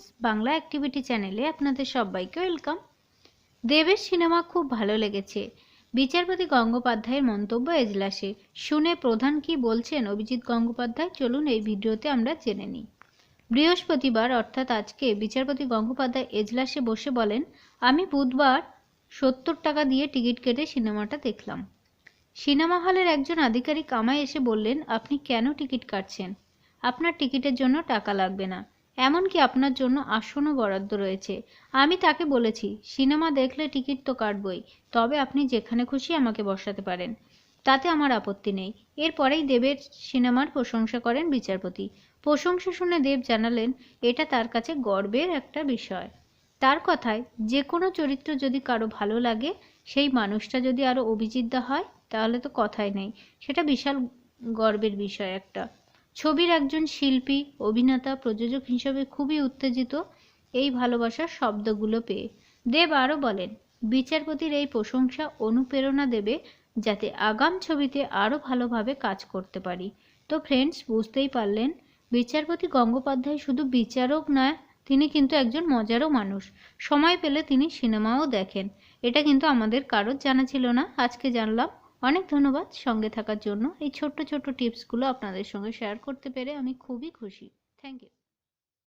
Friends Bangla activity চ্যানেলে আপনাদের সবাইকে ওয়েলকাম দেবের সিনেমা খুব ভালো লেগেছে। বিচারপতি গঙ্গোপাধ্যায়ের মন্তব্য এজলাসে। শুনে প্রধান কি বলছেন অভিজিৎ গঙ্গোপাধ্যায়? চলুন এই ভিডিওতে আমরা জেনে নিই। বৃহস্পতিবার, অর্থাৎ আজকে, বিচারপতি গঙ্গোপাধ্যায় এজলাসে বসে বলেন, আমি বুধবার সত্তর টাকা দিয়ে টিকিট কেটে সিনেমাটা দেখলাম। সিনেমা হলের একজন আধিকারিক আমায় এসে বললেন, আপনি কেন টিকিট কাটছেন? আপনার টিকিটের জন্য টাকা লাগবে না। এমনকি আপনার জন্য আসনও বরাদ্দ রয়েছে। আমি তাকে বলেছি, সিনেমা দেখলে টিকিট তো কাটবই, তবে আপনি যেখানে খুশি আমাকে বসাতে পারেন। তাতে আমার আপত্তি নেই। এরপরেই দেবের সিনেমার প্রশংসা করেন বিচারপতি। প্রশংসা শুনে দেব জানালেন, এটা তার কাছে গর্বের একটা বিষয়। তার কথায় যে কোনো চরিত্র যদি কারও ভালো লাগে, সেই মানুষটা যদি আরও অভিজিৎদা হয়, তাহলে তো কথাই নেই। সেটা বিশাল গর্বের বিষয় একটা। ছবির একজন শিল্পী, অভিনেতা, প্রযোজক হিসেবে খুবই উত্তেজিত এই ভালোবাসার শব্দগুলো পেয়ে। দেব আরও বলেন, বিচারপতির এই প্রশংসা অনুপ্রেরণা দেবে যাতে আগাম ছবিতে আরও ভালোভাবে কাজ করতে পারি। তো ফ্রেন্ডস বুঝতেই পারলেন, বিচারপতি গঙ্গোপাধ্যায় শুধু বিচারক নয়, তিনি কিন্তু একজন মজারও মানুষ। সময় পেলে তিনি সিনেমাও দেখেন। এটা কিন্তু আমাদের কারোর জানা ছিল না। আজকে জানলাম অনেক ধন্যবাদ সঙ্গে থাকার জন্য। এই ছোট্ট ছোট্ট টিপসগুলো আপনাদের সঙ্গে শেয়ার করতে পেরে আমি খুবই খুশি। Thank you